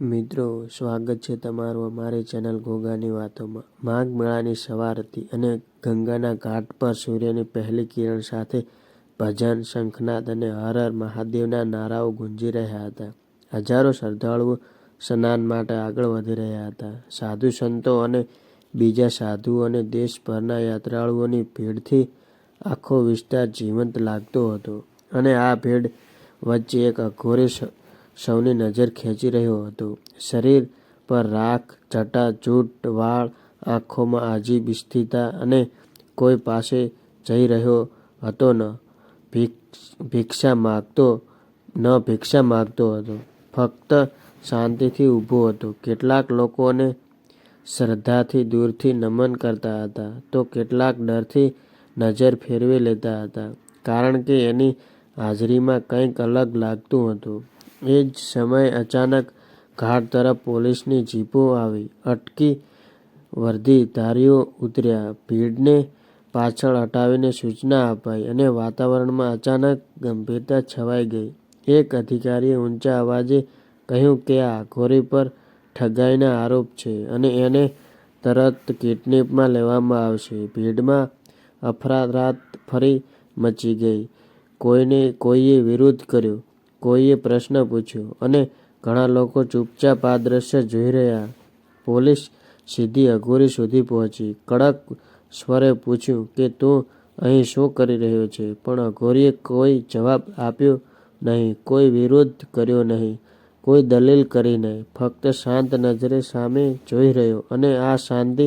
મિત્રો, સ્વાગત છે તમારું અમારી ચેનલ ગોગાની વાતોમાં. માઘ મેળાની સવાર હતી અને ગંગાના ઘાટ પર સૂર્યની પહેલી કિરણ સાથે ભજન, શંખનાદ અને હર હર મહાદેવના નારાઓ ગુંજી રહ્યા હતા. હજારો શ્રદ્ધાળુઓ સ્નાન માટે આગળ વધી રહ્યા હતા. સાધુ સંતો અને બીજા સાધુઓ અને દેશભરના યાત્રાળુઓની ભીડથી આખો વિસ્તાર જીવંત લાગતો હતો. અને આ ભીડ વચ્ચે એક અઘોરી સૌની નજર ખેંચી રહ્યો હતો. શરીર પર રાખ, જટા, જૂટ, વાળ, આંખોમાં આજીબ સ્થિરતા અને કોઈ પાસે જઈ રહ્યો હતો ન. ભિક્ષા માગતો, ન ભિક્ષા માગતો હતો. ફક્ત શાંતિથી ઊભો હતો. કેટલાક લોકોને શ્રદ્ધાથી દૂરથી નમન કરતા હતા, તો કેટલાક ડરથી નજર ફેરવી લેતા હતા, કારણ કે એની હાજરીમાં કંઈક અલગ લાગતું હતું. એ જ સમયે અચાનક ઘાટ તરફ પોલીસની જીપો આવી. અટકી વર્દીધારીઓ ઉતર્યા. ભીડને પાછળ હટાવીને સૂચના અપાઈ અને વાતાવરણમાં અચાનક ગંભીરતા છવાઈ ગઈ. એક અધિકારીએ ઊંચા અવાજે કહ્યું કે આ ઘોરી પર ઠગાઈના આરોપ છે અને એને તરત કિડનેપમાં લેવામાં આવશે. ભીડમાં અફરાત ફરી મચી ગઈ. કોઈને કોઈએ વિરોધ કર્યો. કોઈએ પ્રશ્ન પૂછ્યો અને ઘણા લોકો ચૂપચાપ આ દ્રશ્ય જોઈ રહ્યા. પોલીસ સીધી અઘોરી સુધી પહોંચી. કડક સ્વરે પૂછ્યું કે, તું અહીં શું કરી રહ્યો છે? પણ અઘોરીએ કોઈ જવાબ આપ્યો નહીં, કોઈ વિરોધ કર્યો નહીં, કોઈ દલીલ કરી નહીં. ફક્ત શાંત નજરે સામે જોઈ રહ્યો અને આ શાંતિ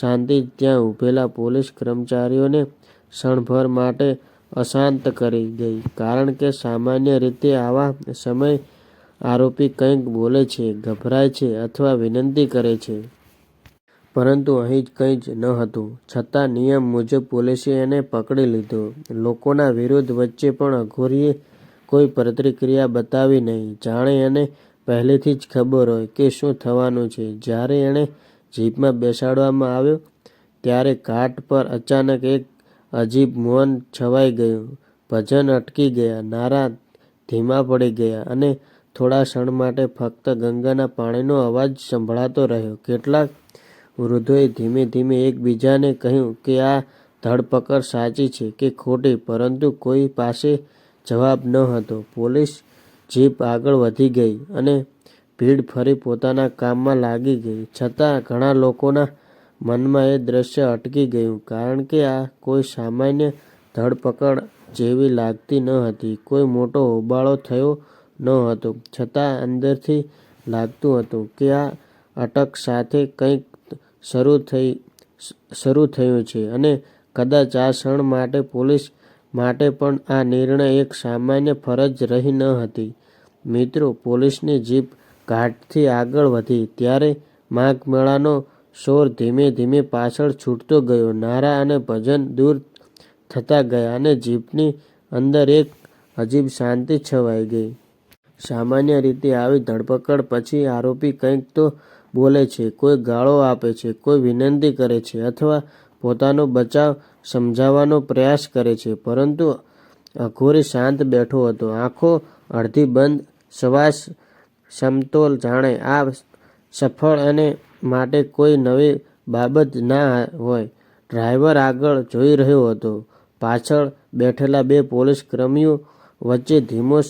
શાંતિ ત્યાં ઊભેલા પોલીસ કર્મચારીઓને ક્ષણભર માટે અશાંત કરી ગઈ. કારણ કે સામાન્ય રીતે આવા સમય આરોપી કંઈક બોલે છે, ગભરાય છે અથવા વિનંતી કરે છે. પરંતુ અહીં જ કંઈ જ ન હતું. છતાં નિયમ મુજબ પોલીસે એને પકડી લીધો. લોકોના વિરોધ વચ્ચે પણ અઘોરીએ કોઈ પ્રતિક્રિયા બતાવી નહીં. જાણે એને પહેલેથી જ ખબર હોય કે શું થવાનું છે. જ્યારે એણે જીપમાં બેસાડવામાં આવ્યો, ત્યારે ઘાટ પર અચાનક એક અજીબ મૌન છવાઈ ગયું. ભજન અટકી ગયા, નારા ધીમા પડી ગયા અને થોડા ક્ષણ માટે ફક્ત ગંગાના પાણીનો અવાજ સંભળાતો રહ્યો. કેટલાક વૃદ્ધોએ ધીમે ધીમે એકબીજાને કહ્યું કે આ ધરપકડ સાચી છે કે ખોટી, પરંતુ કોઈ પાસે જવાબ ન હતો. પોલીસ જીપ આગળ વધી ગઈ અને ભીડ ફરી પોતાના કામમાં લાગી ગઈ. છતાં ઘણા લોકોના મનમાં એ દ્રશ્ય અટકી ગયું કારણ કે આ કોઈ સામાન્ય ધરપકડ જેવી લાગતી ન હતી. કોઈ મોટો હોબાળો થયો ન હતો. છતાં અંદરથી લાગતું હતું કે આ અટક સાથે કંઈક શરૂ થઈ, શરૂ થયું છે અને કદાચ આ ક્ષણ માટે પોલીસ માટે પણ આ નિર્ણય એક સામાન્ય ફરજ રહી ન હતી. મિત્રો, પોલીસની જીપ ઘાટથી આગળ વધી. ત્યારે માઘ મેળાનો શોર ધીમે ધીમે પાછળ છૂટતો ગયો. નારા અને ભજન દૂર થતા ગયા અને જીપની અંદર એક અજીબ શાંતિ છવાઈ ગઈ. સામાન્ય રીતે આવી ધરપકડ પછી આરોપી કંઈક તો બોલે છે, કોઈ ગાળો આપે છે, કોઈ વિનંતી કરે છે અથવા પોતાનો બચાવ સમજાવવાનો પ્રયાસ કરે છે. પરંતુ અઘોરી શાંત બેઠો હતો. આંખો અડધી બંધ, શ્વાસ સમતોલ જાણે આ સફળ અને માટે કોઈ નવી બાબત ના હોય. ડ્રાઈવર આગળ જોઈ રહ્યો હતો. પાછળ બેઠેલા બે પોલીસ કર્મીઓ વચ્ચે ધીમો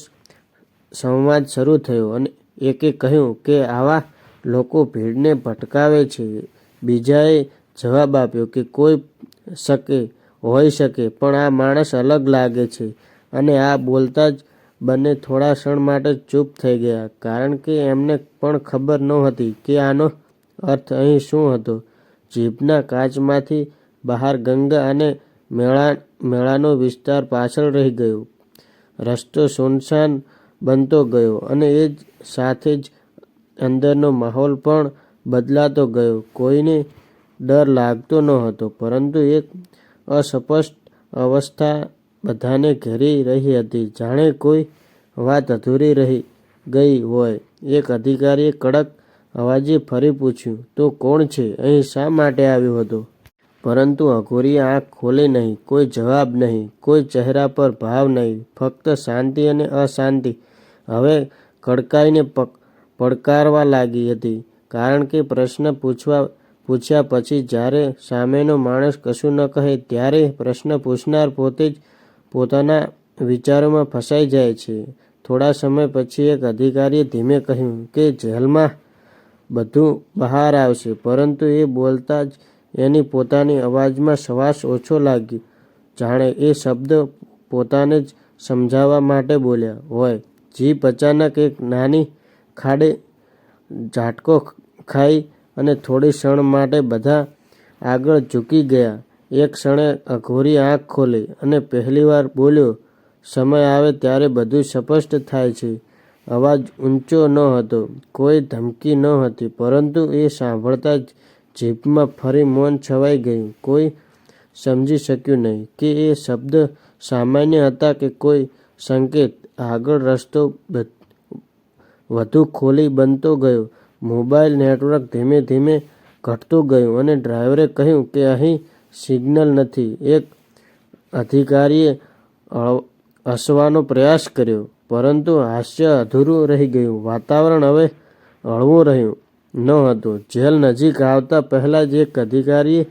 સંવાદ શરૂ થયો અને એકે કહ્યું કે આવા લોકો ભીડને ભટકાવે છે. બીજાએ જવાબ આપ્યો કે કોઈ શકે, હોઈ શકે, પણ આ માણસ અલગ લાગે છે અને આ બોલતા જ બંને થોડા ક્ષણ માટે ચૂપ થઈ ગયા. કારણ કે એમને પણ ખબર નહોતી કે આનો અર્થ અહીં શું હતો? જીભના કાચમાંથી બહાર ગંગા અને મેળા, મેળાનો વિસ્તાર પાછળ રહી ગયો. રસ્તો સુનસાન બનતો ગયો અને એ જ સાથે જ અંદરનો માહોલ પણ બદલાતો ગયો. કોઈને ડર લાગતો ન હતો, પરંતુ એક અસ્પષ્ટ અવસ્થા બધાને ઘેરી રહી હતી. જાણે કોઈ વાત અધૂરી રહી ગઈ હોય. એક અધિકારીએ કડક અવાજે ફરી પૂછ્યું, તો કોણ છે? અહીં શા માટે આવ્યો હતો? પરંતુ અઘોરીએ આંખ ખોલી નહીં, કોઈ જવાબ નહીં, કોઈ ચહેરા પર ભાવ નહીં, ફક્ત શાંતિ અને અશાંતિ. હવે કડકાઈને પડકારવા લાગી હતી, કારણ કે પ્રશ્ન પૂછવા, પૂછ્યા પછી જ્યારે સામેનો માણસ કશું ન કહે, ત્યારે પ્રશ્ન પૂછનાર પોતે જ પોતાના વિચારોમાં ફસાઈ જાય છે. થોડા સમય પછી એક અધિકારીએ ધીમે કહ્યું કે, જેલમાં બધું બહાર આવશે. પરંતુ એ બોલતા જ એની પોતાની અવાજમાં શ્વાસ ઓછો લાગ્યો. જાણે એ શબ્દ પોતાને જ સમજાવવા માટે બોલ્યા. હોય. જીભ અચાનક એક નાની ખાડે ઝાટકો ખાઈ અને થોડી ક્ષણ માટે બધા આગળ ઝૂકી ગયા. એક ક્ષણે અઘોરી આંખ ખોલી અને પહેલીવાર બોલ્યો, સમય આવે ત્યારે બધું સ્પષ્ટ થાય છે. અવાજ ઊંચો ન હતો, કોઈ ધમકી ન હતી, પરંતુ એ સાંભળતા જ જીભમાં ફરી મૌન છવાઈ ગયું. કોઈ સમજી શક્યું નહીં કે એ શબ્દ સામાન્ય હતા કે કોઈ સંકેત. આગળ રસ્તો વધુ ખોલી બનતો ગયો. મોબાઈલ નેટવર્ક ધીમે ધીમે ઘટતું ગયું અને ડ્રાઈવરે કહ્યું કે અહીં સિગ્નલ નથી. એક અધિકારીએ હસવાનો પ્રયાસ કર્યો. પરંતુ હાસ્ય અધૂરું રહી ગયું. વાતાવરણ હવે હળવું રહ્યું. ન હતું. જેલ નજીક આવતા પહેલાં જ એક અધિકારીએ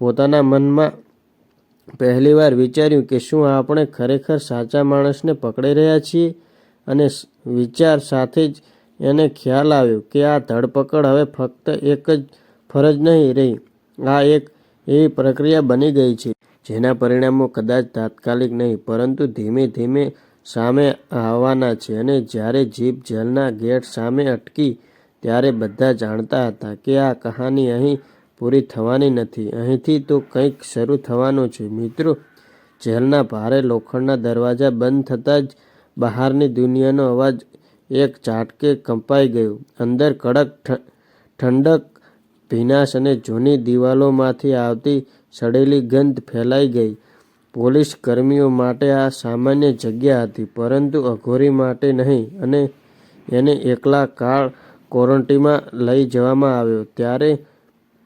પોતાના મનમાં પહેલીવાર વિચાર્યું કે શું આપણે ખરેખર સાચા માણસને પકડી રહ્યા છીએ અને વિચાર સાથે જ એને ખ્યાલ આવ્યો કે આ ધરપકડ હવે ફક્ત એક જ ફરજ નહીં રહી. આ એક એવી પ્રક્રિયા બની ગઈ છે જેના પરિણામો કદાચ તાત્કાલિક નહીં, પરંતુ ધીમે ધીમે સામે આવવાના છે અને જ્યારે જીપ જેલના ગેટ સામે અટકી, ત્યારે બધા જાણતા હતા કે આ કહાની અહીં પૂરી થવાની નથી. અહીંથી તો કંઈક શરૂ થવાનું છે. મિત્રો, જેલના ભારે લોખંડના દરવાજા બંધ થતાં જ બહારની દુનિયાનો અવાજ એક ઝાટકે કંપાઈ ગયો. અંદર કડક ઠંડક, ભીનાશ અને જૂની દિવાલોમાંથી આવતી સડેલી ગંધ ફેલાઈ ગઈ. પોલીસ કર્મીઓ માટે આ સામાન્ય જગ્યા હતી, પરંતુ અઘોરી માટે નહીં અને એને એકલા કાળ ક્વોરન્ટીમાં લઈ જવામાં આવ્યો. ત્યારે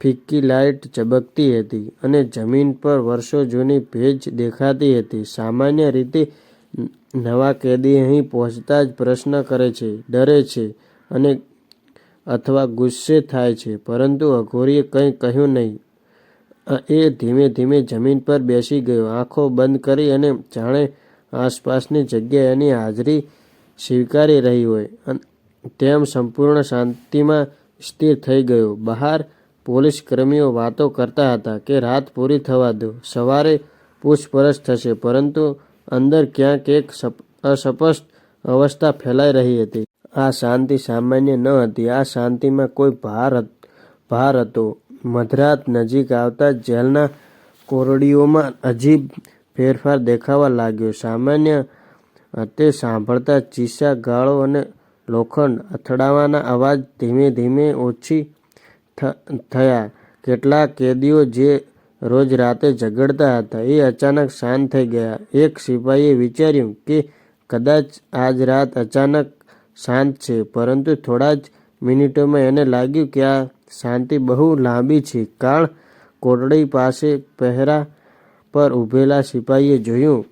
ફિક્કી લાઇટ ચબકતી હતી અને જમીન પર વર્ષો જૂની ભેજ દેખાતી હતી. સામાન્ય રીતે નવા કેદી અહીં પહોંચતા જ પ્રશ્ન કરે છે, ડરે છે અને અથવા ગુસ્સે થાય છે, પરંતુ અઘોરીએ કંઈ કહ્યું નહીં. એ ધીમે ધીમે જમીન પર બેસી ગયો. આંખો બંધ કરી અને જાણે આસપાસની જગ્યા એની હાજરી સ્વીકારી રહી હોય. તેમ સંપૂર્ણ શાંતિમાં સ્થિર થઈ ગયો. બહાર પોલીસ કર્મીઓ વાતો કરતા હતા કે રાત પૂરી થવા દો. સવારે પૂછપરછ થશે, પરંતુ અંદર ક્યાંક એક અસ્પષ્ટ અવસ્થા ફેલાઈ રહી હતી. આ શાંતિ સામાન્ય ન હતી. આ શાંતિમાં કોઈ ભાર ભાર હતો. મધરાત નજીક આવતા જેલના કોરડીઓમાં અજીબ ફેરફાર દેખાવા લાગ્યો. સામાન્ય તે સાંભળતા ચીસા, ગાળો અને લોખંડ અથડાવાના અવાજ ધીમે ધીમે ઓછી થયા. કેટલાક કેદીઓ જે રોજ રાતે ઝઘડતા હતા એ અચાનક શાંત થઈ ગયા. એક સિપાહીએ વિચાર્યું કે કદાચ આજ રાત અચાનક શાંત છે, પરંતુ થોડા જ મિનિટોમાં એને લાગ્યું કે આ શાંતિ બહુ લાંબી છે. કાળ કોટડી પાસે પહેરા પર ઊભેલા સિપાહીએ જોયું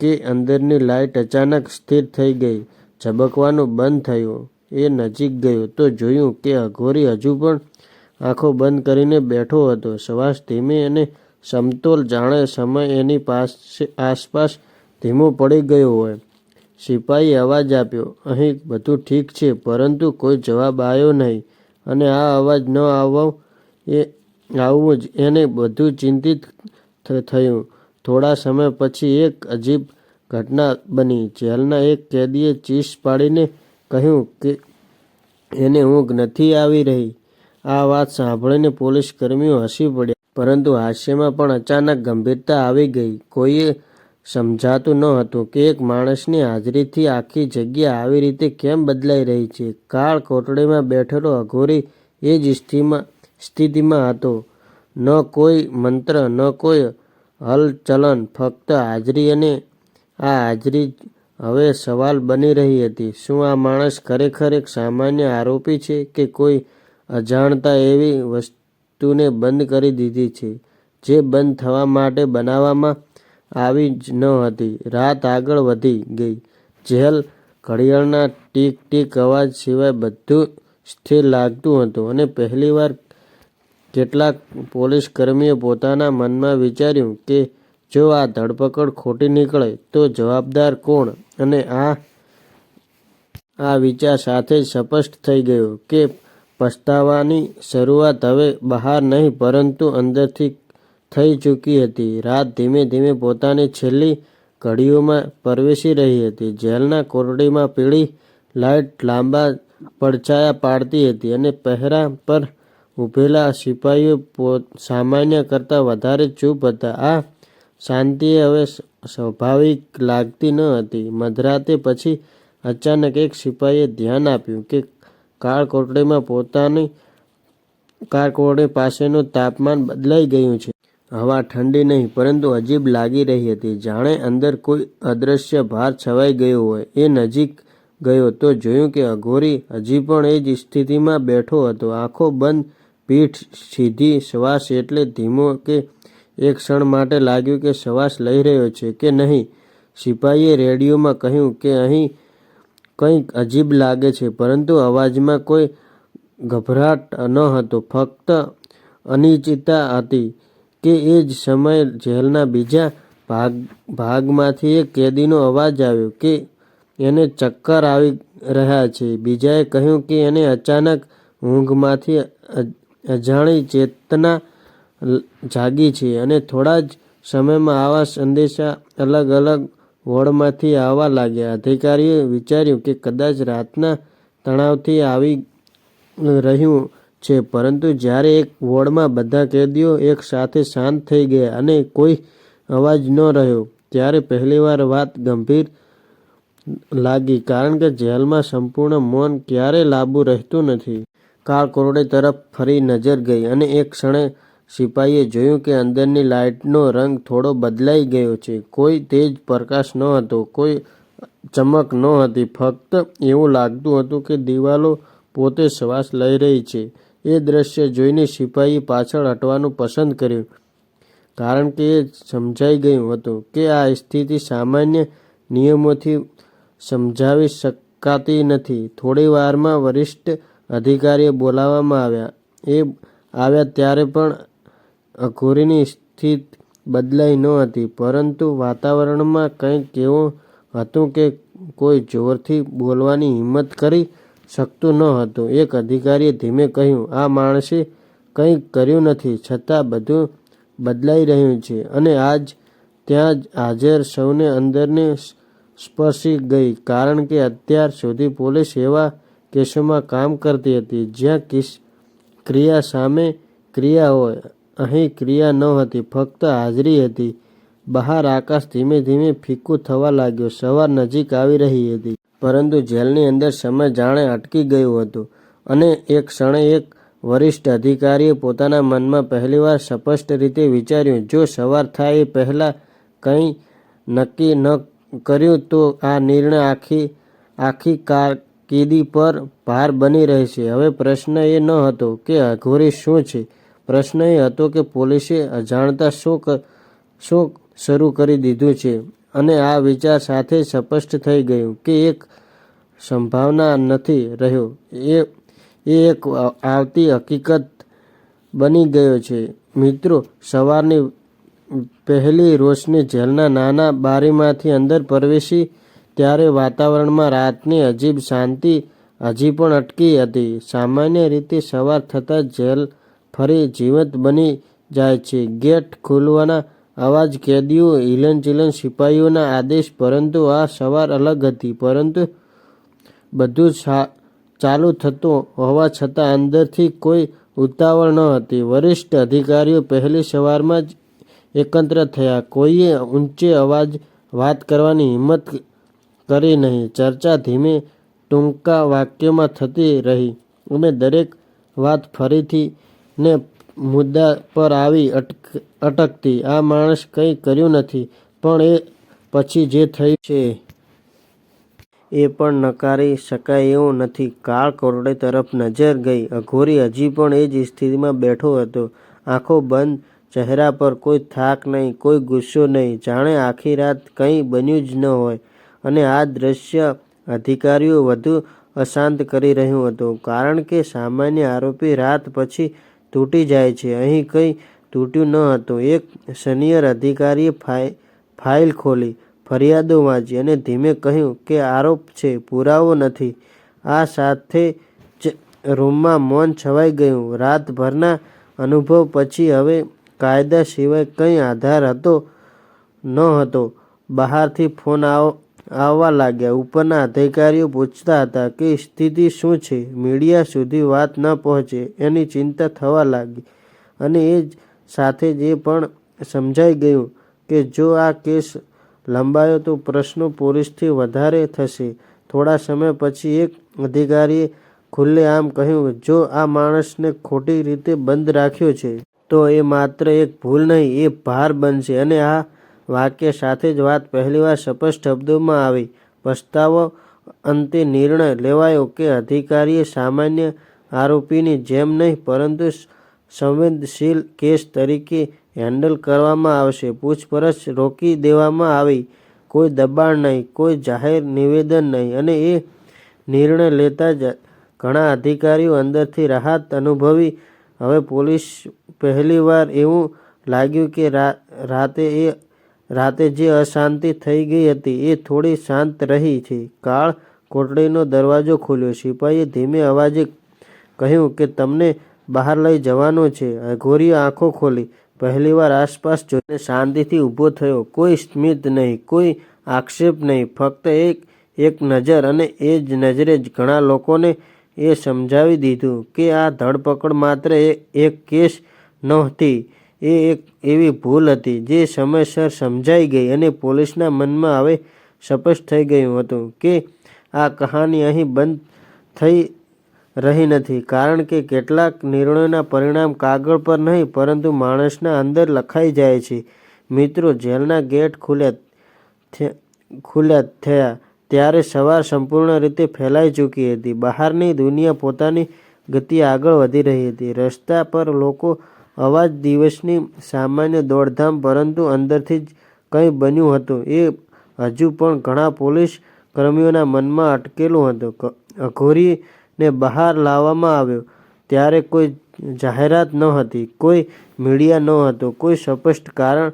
કે અંદરની લાઇટ અચાનક સ્થિર થઈ ગઈ. ઝબકવાનું બંધ થયું. એ નજીક ગયો તો જોયું કે અઘોરી હજુ પણ આંખો બંધ કરીને બેઠો હતો. શ્વાસ ધીમે અને સમતોલ જાણે સમય એની પાસે આસપાસ ધીમો પડી ગયો હોય. સિપાહીએ અવાજ આપ્યો, અહીં બધું ઠીક છે, પરંતુ કોઈ જવાબ આવ્યો નહીં. અને આ અવાજ ન આવવો એ આવવું જ. એને બધું ચિંતિત થયું. થોડા સમય પછી એક અજીબ ઘટના બની. જેલના એક કેદીએ ચીસ પાડીને કહ્યું કે એને ઊંઘ નથી આવી રહી. આ વાત સાંભળીને પોલીસ કર્મીઓ હસી પડ્યા. પરંતુ હાસ્યમાં પણ અચાનક ગંભીરતા આવી ગઈ. કોઈએ સમજાતું ન હતું કે એક માણસની હાજરીથી આખી જગ્યા આવી રીતે કેમ બદલાઈ રહી છે. કાળ કોટડીમાં બેઠેલો અઘોરી એ જ સ્થિતિમાં સ્થિતિમાં હતો. ન કોઈ મંત્ર, ન કોઈ હલચલન, ફક્ત હાજરી અને આ હાજરી હવે સવાલ બની રહી હતી. શું આ માણસ ખરેખર એક સામાન્ય આરોપી છે કે કોઈ અજાણતા એવી વસ્તુને બંધ કરી દીધી છે, જે બંધ થવા માટે બનાવવામાં આવી જ ન હતી. રાત આગળ વધી ગઈ. જેલ ઘડિયાળના ટીક ટીક અવાજ સિવાય બધું સ્થિર લાગતું હતું અને પહેલીવાર કેટલાક પોલીસ કર્મીએ પોતાના મનમાં વિચાર્યું કે જો આ ધરપકડ ખોટી નીકળે તો જવાબદાર કોણ? અને આ આ વિચાર સાથે જ સ્પષ્ટ થઈ ગયો કે પસ્તાવાની શરૂઆત હવે બહાર નહીં, પરંતુ અંદરથી થઈ ચૂકી હતી. રાત ધીમે ધીમે પોતાની છેલ્લી ઘડીઓમાં પ્રવેશી રહી હતી. જેલના કોરડીમાં પીળી લાઇટ લાંબા પડછાયા પાડતી હતી અને પહેરા પર ઊભેલા સિપાહીઓ સામાન્ય કરતાં વધારે ચૂપ હતા. આ શાંતિ હવે સ્વાભાવિક લાગતી ન હતી. મધરાતે પછી અચાનક એક સિપાહીએ ધ્યાન આપ્યું કે કાળ કોટડીમાં પોતાની કાળકોટડી પાસેનું તાપમાન બદલાઈ ગયું છે. હવા ઠંડી નહીં, પરંતુ અજીબ લાગી રહી હતી. જાણે અંદર કોઈ અદૃશ્ય ભાર છવાઈ ગયો હોય, એ નજીક ગયો તો જોયું કે અઘોરી હજી પણ એ જ સ્થિતિમાં બેઠો હતો. આંખો બંધ, પીઠ સીધી શ્વાસ એટલે ધીમો કે એક ક્ષણ માટે લાગ્યું કે શ્વાસ લઈ રહ્યો છે કે નહીં. સિપાહીએ રેડિયોમાં કહ્યું કે અહીં કંઈક અજીબ લાગે છે, પરંતુ અવાજમાં કોઈ ગભરાટ ન હતો. ફક્ત અનિશ્ચિતતા હતી. કે એ જ સમયે જેલના બીજા ભાગ, ભાગમાંથી એક કેદીનો અવાજ આવ્યો કે એને ચક્કર આવી રહ્યા છે. બીજાએ કહ્યું કે એને અચાનક ઊંઘમાંથી અજાણી ચેતના જાગી છે અને થોડા જ સમયમાં આવા સંદેશા અલગ અલગ વોર્ડમાંથી આવવા લાગ્યા. અધિકારીએ વિચાર્યું કે કદાચ રાતના તણાવથી આવી રહ્યું છે. પરંતુ જ્યારે એક વોર્ડમાં બધા કેદીઓ એક સાથે શાંત થઈ ગયા અને કોઈ અવાજ ન રહ્યો, ત્યારે પહેલીવાર વાત ગંભીર લાગી, કારણ કે જેલમાં સંપૂર્ણ મૌન ક્યારેય લાંબુ રહેતું નથી. કાળ કોરડે તરફ ફરી નજર ગઈ અને એક ક્ષણે સિપાહીએ જોયું કે અંદરની લાઇટનો રંગ થોડો બદલાઈ ગયો છે. કોઈ તેજ પ્રકાશ ન હતો, કોઈ ચમક ન હતી. ફક્ત એવું લાગતું હતું કે દિવાલો પોતે શ્વાસ લઈ રહી છે. એ દ્રશ્ય જોઈને સિપાહીએ પાછળ હટવાનું પસંદ કર્યું. કારણ કે એ સમજાઈ ગયું હતું કે આ સ્થિતિ સામાન્ય નિયમોથી સમજાવી શકાતી નથી. થોડી વારમાં વરિષ્ઠ અધિકારીએ બોલાવવામાં આવ્યા. એ આવ્યા ત્યારે પણ અઘોરીની સ્થિતિ બદલાઈ ન હતી, પરંતુ વાતાવરણમાં કંઈક એવું હતું કે કોઈ જોરથી બોલવાની હિંમત કરી શકતું ન હતું. એક અધિકારીએ ધીમે કહ્યું, આ માણસે કંઈ કર્યું નથી, છતાં બધું બદલાઈ રહ્યું છે અને આજ ત્યાં જ હાજર સૌને અંદરને સ્પર્શી ગઈ, કારણ કે અત્યાર સુધી પોલીસ એવા કેસોમાં કામ કરતી હતી, જ્યાં કિસ, ક્રિયા સામે ક્રિયા હોય, અહીં ક્રિયા ન હતી, ફક્ત હાજરી હતી. બહાર આકાશ ધીમે ધીમે ફીકું થવા લાગ્યો. સવાર નજીક આવી રહી હતી. પરંતુ જેલની અંદર સમય જાણે અટકી ગયું હતું અને એક ક્ષણે એક વરિષ્ઠ અધિકારીએ પોતાના મનમાં પહેલીવાર સ્પષ્ટ રીતે વિચાર્યું, જો સવાર થાય એ પહેલાં કંઈ નક્કી ન કર્યું તો આ નિર્ણય આખી આખી કારકિર્દી પર ભાર બની રહેશે. હવે પ્રશ્ન એ ન હતો કે અઘોરી શું છે. પ્રશ્ન એ હતો કે પોલીસે અજાણતા શું શું શરૂ કરી દીધું છે. અને આ વિચાર સાથે સ્પષ્ટ થઈ ગયું કે એક સંભાવના નથી રહ્યો. એ એ એક આવતી હકીકત બની ગયો છે. મિત્રો, સવારની પહેલી રોશની જેલના નાના બારીમાંથી અંદર પ્રવેશી ત્યારે વાતાવરણમાં રાતની અજીબ શાંતિ હજી પણ અટકી હતી. સામાન્ય રીતે સવાર થતાં જેલ ફરી જીવંત બની જાય છે. ગેટ ખોલવાના અવાજ કેદીઓ, હિલનચિલન સિપાહીઓના આદેશ, પરંતુ આ સવાર અલગ હતી. પરંતુ બધું ચાલુ થતું હોવા છતાં અંદરથી કોઈ ઉતાવળ ન હતી. વરિષ્ઠ અધિકારીઓ પહેલી સવારમાં જ એકત્ર થયા. કોઈએ ઊંચે અવાજ વાત કરવાની હિંમત કરી નહીં. ચર્ચા ધીમે ટૂંકા વાક્યોમાં થતી રહી. અને દરેક વાત ફરીથી ને મુદ્દા પર આવી અટક, અટકતી. આ માણસ કંઈ કર્યું નથી, પણ એ પછી જે થયું છે એ પણ નકારી શકાય એવું નથી. કાળ કોરડે તરફ નજર ગઈ. અઘોરી હજી પણ એ જ સ્થિતિમાં બેઠો હતો. આંખો બંધ, ચહેરા પર કોઈ થાક નહીં, કોઈ ગુસ્સો નહીં. જાણે આખી રાત કંઈ બન્યું જ ન હોય. અને આ દ્રશ્ય અધિકારીઓ વધુ અશાંત કરી રહ્યું હતું. કારણ કે સામાન્ય આરોપી રાત પછી તૂટી જાય છે. અહીં કંઈ તૂટ્યું ન હતું. એક સિનિયર અધિકારીએ ફાઈ, ફાઇલ ખોલી, ફરિયાદો વાંચી અને ધીમે કહ્યું કે આરોપ છે, પુરાવો નથી. આ સાથે જ રૂમમાં મૌન છવાઈ ગયું. રાતભરના અનુભવ પછી હવે કાયદા સિવાય કંઈ આધાર હતો, ન હતો. બહારથી ફોન આવ આવવા લાગ્યા. ઉપરના અધિકારીઓ પૂછતા હતા કે સ્થિતિ શું છે? મીડિયા સુધી વાત ન પહોંચે એની ચિંતા થવા લાગી અને એ જ સાથે જ એ પણ સમજાઈ ગયું કે જો આ કેસ લંબાયો તો પ્રશ્નો પોલીસથી વધારે થશે. થોડા સમય પછી એક અધિકારીએ ખુલ્લેઆમ કહ્યું, જો આ માણસને ખોટી રીતે બંધ રાખ્યો છે, તો એ માત્ર એક ભૂલ નહીં, એ ભાર બનશે અને આ વાક્ય સાથે જ વાત પહેલીવાર સ્પષ્ટ શબ્દોમાં આવી. પસ્તાવો અંતે નિર્ણય લેવાયો કે અધિકારીએ સામાન્ય આરોપીની જેમ નહીં, પરંતુ સંવેદનશીલ કેસ તરીકે હેન્ડલ કરવામાં આવશે. પૂછપરછ રોકી દેવામાં આવી. કોઈ દબાણ નહીં, કોઈ જાહેર નિવેદન નહીં અને એ નિર્ણય લેતા જ ઘણા અધિકારીઓ અંદરથી રાહત અનુભવી. હવે પોલીસ પહેલીવાર એવું લાગ્યું કે રાતે એ રાતે જે અશાંતિ થઈ ગઈ હતી એ થોડી શાંત રહી છે. કાળ કોટડીનો દરવાજો ખોલ્યો. સિપાહીએ ધીમે અવાજે કહ્યું કે, તમને બહાર લઈ જવાનો છે. અઘોરીએ આંખો ખોલી. પહેલીવાર આસપાસ જોઈને શાંતિથી ઊભો થયો. કોઈ સ્મિત નહીં, કોઈ આક્ષેપ નહીં. ફક્ત એક એક નજર અને એ જ નજરે જ ઘણા લોકોને એ સમજાવી દીધું કે આ ધરપકડ માત્ર એક કેસ નહોતી. એ એક એવી ભૂલ હતી જે સમયસર સમજાઈ ગઈ અને પોલીસના મનમાં હવે સ્પષ્ટ થઈ ગયું હતું કે આ કહાની અહીં બંધ થઈ રહી નથી. કારણ કે કેટલાક નિર્ણયોના પરિણામ કાગળ પર નહીં, પરંતુ માણસના અંદર લખાઈ જાય છે. મિત્રો, જેલના ગેટ ખુલ્યા ખુલ્યા થયા ત્યારે સવાર સંપૂર્ણ રીતે ફેલાઈ ચૂકી હતી. બહારની દુનિયા પોતાની ગતિ આગળ વધી રહી હતી. રસ્તા પર લોકો અવાજ દિવસની સામાન્ય દોડધામ પરંતુ અંદરથી જ કંઈ બન્યું હતું. એ હજુ પણ ઘણા પોલીસ કર્મીઓના મનમાં અટકેલું હતું. અઘોરીને બહાર લાવવામાં આવ્યો. ત્યારે કોઈ જાહેરાત ન હતી, કોઈ મીડિયા ન હતો, કોઈ સ્પષ્ટ કારણ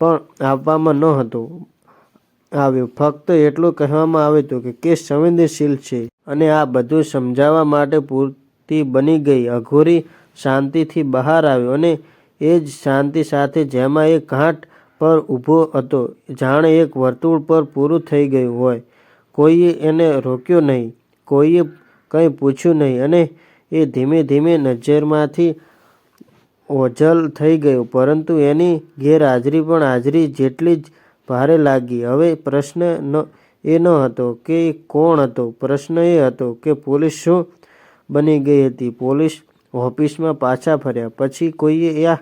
પણ આપવામાં ન હતું આવ્યું. ફક્ત એટલું કહેવામાં આવ્યું હતું કે કેસ સંવેદનશીલ છે અને આ બધું સમજાવવા માટે પૂરતી બની ગઈ. અઘોરી શાંતિથી બહાર આવ્યો અને એ જ શાંતિ સાથે જેમાં એ ઘાટ પર ઊભો હતો. જાણે એક વર્તુળ પર પૂરું થઈ ગયું હોય. કોઈએ એને રોક્યો નહીં. કોઈએ કંઈ પૂછ્યું નહીં અને એ ધીમે ધીમે નજરમાંથી ઓઝલ થઈ ગયો. પરંતુ એની ગેરહાજરી પણ હાજરી જેટલી જ ભારે લાગી. હવે પ્રશ્ન એ ન હતો કે કોણ હતો. પ્રશ્ન એ હતો કે પોલીસ શું બની ગઈ હતી? પોલીસ ઓફિસમાં પાછા ફર્યા. પછી કોઈએ આ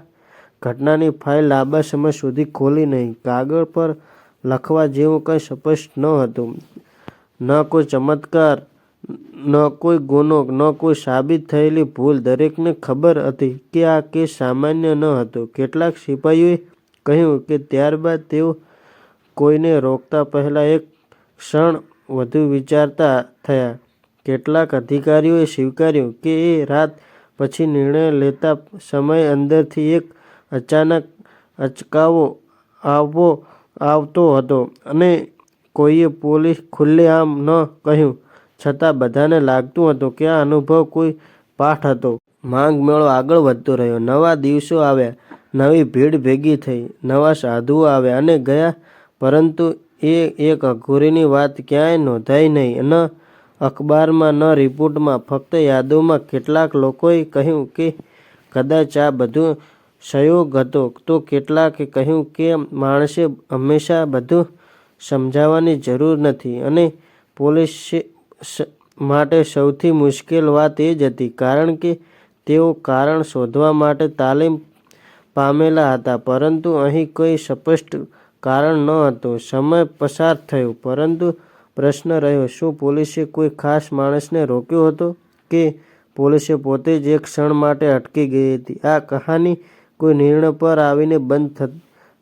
ઘટનાની ફાઇલ લાંબા સમય સુધી ખોલી નહીં. કાગળ પર લખવા જેવું કંઈ સ્પષ્ટ ન હતું. ન કોઈ ચમત્કાર, ન કોઈ ગુનો ન કોઈ સાબિત થયેલી ભૂલ. દરેકને ખબર હતી કે આ કેસ સામાન્ય ન હતો. કેટલાક સિપાહીઓએ કહ્યું કે ત્યારબાદ તેઓ કોઈને રોકતા પહેલાં એક ક્ષણ વધુ વિચારતા થયા. કેટલાક અધિકારીઓએ સ્વીકાર્યું કે એ રાત પછી નિર્ણય લેતા સમય અંદરથી એક અચાનક અચકાવો આવવો, આવતો હતો અને કોઈએ પોલીસ ખુલ્લેઆમ ન કહ્યું. છતાં બધાને લાગતું હતું કે આ અનુભવ કોઈ પાઠ હતો. માંગ મેળો આગળ વધતો રહ્યો. નવા દિવસો આવ્યા. નવી ભીડ ભેગી થઈ. નવા સાધુઓ આવ્યા અને ગયા. પરંતુ એ એક અઘોરીની વાત ક્યાંય નોંધાઈ નહીં. ન અખબારમાં ન રિપોર્ટમાં, ફક્ત યાદોમાં કેટલાક લોકોએ કહ્યું કે કદાચ આ બધું સંયોગ હતો. તો કેટલાકે કહ્યું કે માણસે હંમેશા બધું સમજાવવાની જરૂર નથી અને પોલીસ માટે સૌથી મુશ્કેલ વાત એ જ હતી, કારણ કે તેઓ કારણ શોધવા માટે તાલીમ પામેલા હતા. પરંતુ અહીં કોઈ સ્પષ્ટ કારણ ન હતું. સમય પસાર થયો, પરંતુ પ્રશ્ન રહ્યો, શું પોલીસે કોઈ ખાસ માણસને રોક્યો હતો કે પોલીસે પોતે જ એક ક્ષણ માટે અટકી ગઈ હતી? આ કહાની કોઈ નિર્ણય પર આવીને બંધ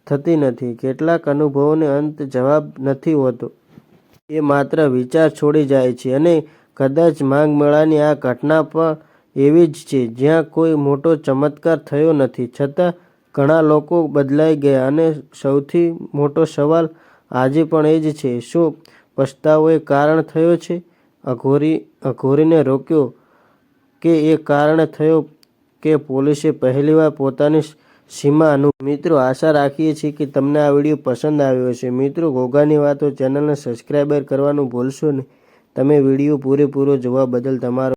થતી નથી. કેટલાક અનુભવોને અંત જવાબ નથી હોતો. એ માત્ર વિચાર છોડી જાય છે અને કદાચ માંગ મેળાની આ ઘટના પણ એવી જ છે, જ્યાં કોઈ મોટો ચમત્કાર થયો નથી. છતાં ઘણા લોકો બદલાઈ ગયા અને સૌથી મોટો સવાલ આજે પણ એ જ છે, શું પસ્તાવો એ કારણ થયો છે? અઘોરી, અઘોરીને રોક્યો કે એ કારણ થયો કે પોલીસે પહેલીવાર પોતાની સીમા અનુ મિત્રો આશા રાખીએ છીએ કે તમને આ વીડિયો પસંદ આવ્યો છે મિત્રો, ઘોઘાની વાતો ચેનલને સબસ્ક્રાઈબર કરવાનું ભૂલશો નહીં. તમે વીડિયો પૂરેપૂરો જોવા બદલ તમારો